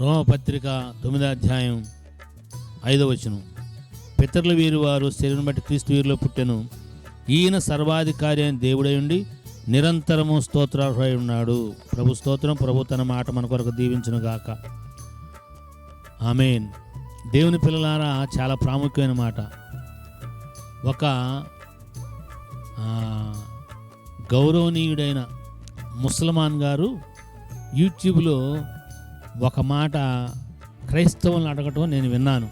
రోమపత్రిక తొమ్మిదో అధ్యాయం ఐదో వచనం. పితరుల వీరు వారు శరీరం బట్టి క్రీస్తు వీరిలో పుట్టెను. ఈయన సర్వాధికారి అయిన దేవుడై ఉండి నిరంతరము స్తోత్రార్హుడై ఉన్నాడు. ప్రభు స్తోత్రం ప్రభు తన మాట మన కొరకు దీవించును గాక. ఆమెన్. దేవుని పిల్లలారా చాలా ప్రాముఖ్యమైన మాట. ఒక గౌరవనీయుడైన ముసల్మాన్ గారు యూట్యూబ్లో ఒక మాట క్రైస్తవులను అడగటం నేను విన్నాను.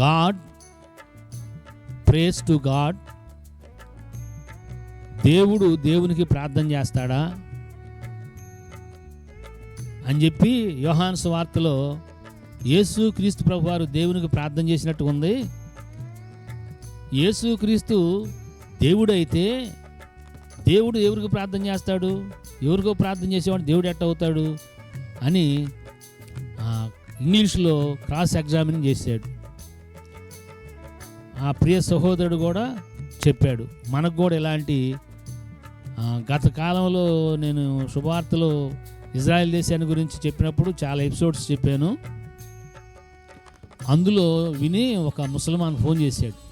గాడ్ ప్రేస్ టు గాడ్ దేవుడు దేవునికి ప్రార్థన చేస్తాడా? అని చెప్పి యోహాన్స్ వార్తలో యేసు క్రీస్తు ప్రభు వారు దేవునికి ప్రార్థన చేసినట్టు ఉంది. యేసు క్రీస్తు దేవుడైతే దేవుడు ఎవరికి ప్రార్థన చేస్తాడు? ఎవరికో ప్రార్థన చేసేవాడు దేవుడు ఎట్ట అవుతాడు? అని ఇంగ్లీష్లో క్రాస్ ఎగ్జామినింగ్ చేశాడు. ఆ ప్రియ సహోదరుడు కూడా చెప్పాడు. మనకు కూడా ఇలాంటి గత కాలంలో నేను శుభార్తలో ఇజ్రాయెల్ దేశాన్ని గురించి చెప్పినప్పుడు చాలా ఎపిసోడ్స్ చెప్పాను. అందులో విని ఒక ముసల్మాన్ ఫోన్ చేశాడు.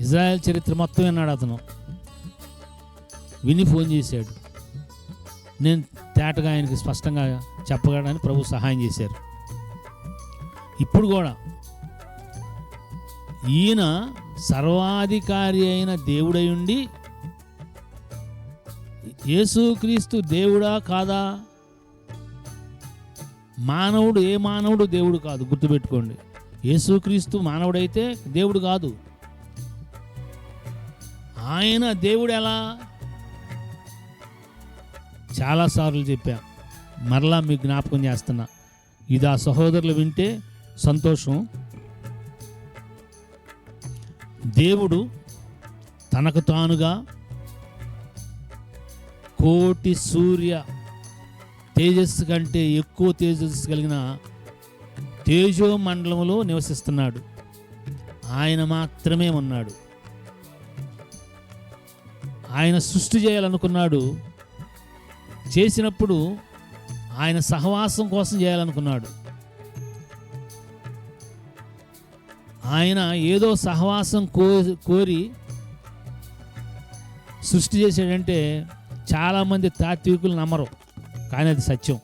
ఇజ్రాయెల్ చరిత్ర మొత్తం విన్నాడు అతను. విని ఫోన్ చేశాడు. నేను తేటగా ఆయనకి స్పష్టంగా చెప్పగలని ప్రభు సహాయం చేశారు. ఇప్పుడు కూడా ఈయన సర్వాధికారి అయిన దేవుడై ఉండి యేసుక్రీస్తు దేవుడా కాదా? మానవుడు ఏ మానవుడు దేవుడు కాదు గుర్తుపెట్టుకోండి. యేసుక్రీస్తు మానవుడైతే దేవుడు కాదు. ఆయన దేవుడు ఎలా? చాలాసార్లు చెప్పా. మరలా మీకు జ్ఞాపకం చేస్తున్నా. ఇది ఆ సహోదరులు వింటే సంతోషం. దేవుడు తనకు తానుగా కోటి సూర్య తేజస్సు కంటే ఎక్కువ తేజస్సు కలిగిన తేజో మండలంలో నివసిస్తున్నాడు. ఆయన మాత్రమే ఉన్నాడు. ఆయన సృష్టి చేయాలనుకున్నాడు. చేసినప్పుడు ఆయన సహవాసం కోసం చేయాలనుకున్నాడు. ఆయన ఏదో సహవాసం కో కోరి సృష్టి చేశాడంటే చాలామంది తాత్వికులు నమ్మరు కానీ అది సత్యం.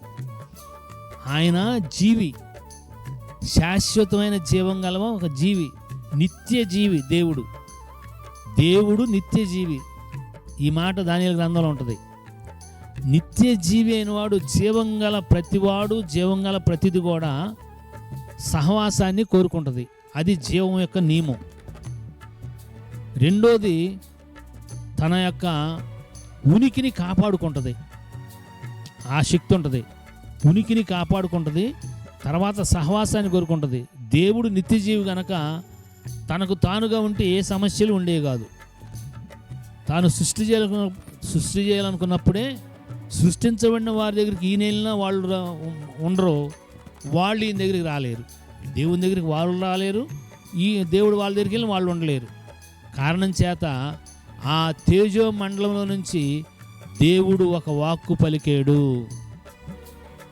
ఆయన జీవి శాశ్వతమైన జీవం గలవ ఒక జీవి నిత్య జీవి దేవుడు. దేవుడు నిత్య జీవి. ఈ మాట దాని గ్రంథంలో ఉంటుంది. నిత్య జీవి అయినవాడు జీవం గల ప్రతివాడు జీవం గల ప్రతిది కూడా సహవాసాన్ని కోరుకుంటుంది. అది జీవం యొక్క నియమం. రెండోది తన యొక్క ఉనికిని కాపాడుకుంటుంది. ఆ శక్తి ఉంటుంది. ఉనికిని కాపాడుకుంటుంది. తర్వాత సహవాసాన్ని కోరుకుంటుంది. దేవుడు నిత్యజీవి గనక తనకు తానుగా ఉంటే ఏ సమస్యలు ఉండేవి కాదు. తాను సృష్టి చేయాలనుకున్న సృష్టి చేయాలనుకున్నప్పుడే సృష్టించబడిన వారి దగ్గరికి ఈయన వెళ్ళినా వాళ్ళు రా- ఉండరు. వాళ్ళు ఈయన దగ్గరికి రాలేరు. దేవుని దగ్గరికి వాళ్ళు రాలేరు. ఈ దేవుడు వాళ్ళ దగ్గరికి వెళ్ళి వాళ్ళు ఉండలేరు. కారణం చేత ఆ తేజో మండలంలో నుంచి దేవుడు ఒక వాక్కు పలికాడు.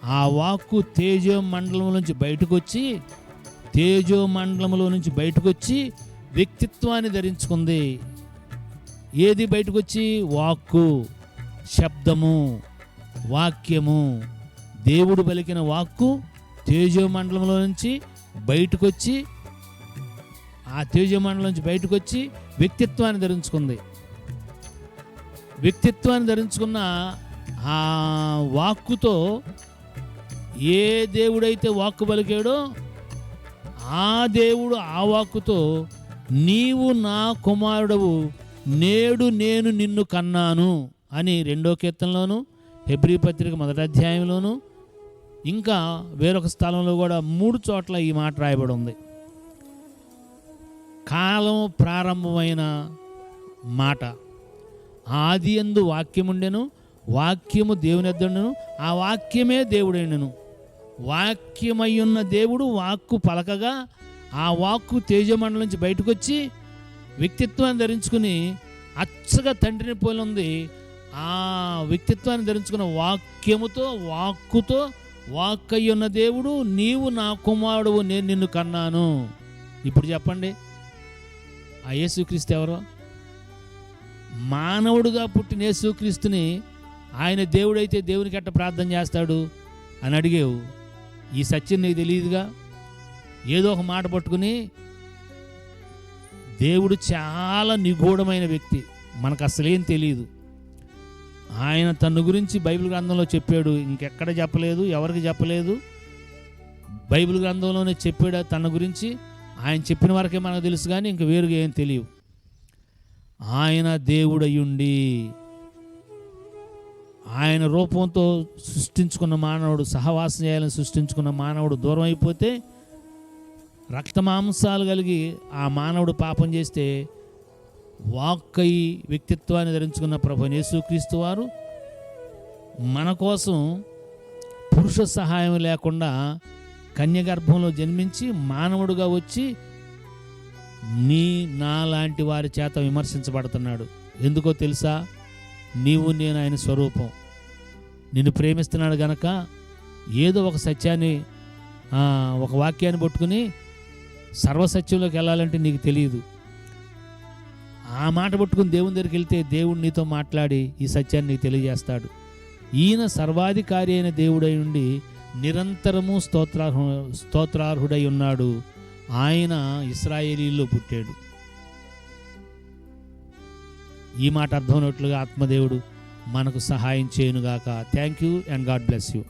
ఆ వాక్కు తేజో మండలం నుంచి బయటకు వచ్చి తేజో మండలంలో నుంచి బయటకు వచ్చి వ్యక్తిత్వాన్ని ధరించుకుంది. ఏది బయటకు వచ్చి వాక్కు. శబ్దము వాక్యము దేవుడు పలికిన వాక్కు తేజోమండలంలో నుంచి బయటకు వచ్చి ఆ తేజో మండలం నుంచి బయటకు వచ్చి వ్యక్తిత్వాన్ని ధరించుకుంది. వ్యక్తిత్వాన్ని ధరించుకున్న ఆ వాక్కుతో ఏ దేవుడైతే వాక్కు పలికాడో ఆ దేవుడు ఆ వాక్కుతో నీవు నా కుమారుడవు నేడు నేను నిన్ను కన్నాను. అని రెండో కీర్తనలోను హెబ్రీ పత్రిక మొదటి అధ్యాయంలోను ఇంకా వేరొక స్థలంలో కూడా మూడు చోట్ల ఈ మాట రాయబడి ఉంది కాలం ప్రారంభమైన మాట. ఆది ఎందు వాక్యముండెను వాక్యము దేవుని ఆ వాక్యమే దేవుడైనను. వాక్యమయ్యున్న దేవుడు వాక్కు పలకగా ఆ వాక్కు తేజమండలం నుంచి బయటకు వచ్చి వ్యక్తిత్వాన్ని ధరించుకుని అచ్చగా తండ్రిని పోలి ఉంది. ఆ వ్యక్తిత్వాన్ని ధరించుకున్న వాక్యముతో వాక్కుతో వాక్కయ్య ఉన్న దేవుడు నీవు నా కుమారుడు నేను నిన్ను కన్నాను. ఇప్పుడు చెప్పండి. ఆ యేసుక్రీస్తు ఎవరో? మానవుడుగా పుట్టిన యేసుక్రీస్తుని ఆయన దేవుడైతే దేవునికి ఎట్ట ప్రార్థన చేస్తాడు అని అడిగేవు. ఈ సత్యం నీకు తెలియదుగా? ఏదో ఒక మాట పట్టుకుని దేవుడు చాలా నిగూఢమైన వ్యక్తి. మనకు అసలేం తెలియదు ఆయన తన గురించి బైబిల్ గ్రంథంలో చెప్పాడు. ఇంకెక్కడ చెప్పలేదు ఎవరికి చెప్పలేదు. బైబిల్ గ్రంథంలోనే చెప్పాడు తన గురించి. ఆయన చెప్పిన వరకే మనకు తెలుసు కానీ ఇంక వేరుగా ఏం తెలియవు. ఆయన దేవుడయ్యుండి ఆయన రూపంతో సృష్టించుకున్న మానవుడు సహవాసం చేయాలని సృష్టించుకున్న మానవుడు దూరం అయిపోతే రక్తమాంసాలు కలిగి ఆ మానవుడు పాపం చేస్తే వాక్కై వ్యక్తిత్వాన్ని ధరించుకున్న ప్రభు యేసుక్రీస్తు వారు మన కోసం పురుష సహాయం లేకుండా కన్యగర్భంలో జన్మించి మానవుడుగా వచ్చి నీ నాలాంటి వారి చేత విమర్శించబడుతున్నాడు. ఎందుకో తెలుసా? నీవు నేను ఆయన స్వరూపం. నిన్ను ప్రేమిస్తున్నాడు గనక ఏదో ఒక సత్యాన్ని ఒక వాక్యాన్ని పట్టుకుని సర్వసత్యంలోకి వెళ్ళాలంటే నీకు తెలియదు. ఆ మాట పట్టుకుని దేవుని దగ్గరికి వెళ్తే దేవుడు నీతో మాట్లాడి ఈ సత్యాన్ని నీకు తెలియజేస్తాడు. ఈయన సర్వాధికారి అయిన దేవుడై ఉండి నిరంతరము స్తోత్రార్హు స్తోత్రార్హుడై ఉన్నాడు. ఆయన ఇస్రాయేలీల్లో పుట్టాడు. ఈ మాట అర్థమైనట్లుగా ఆత్మదేవుడు మనకు సహాయం చేయనుగాక. Thank you and God bless you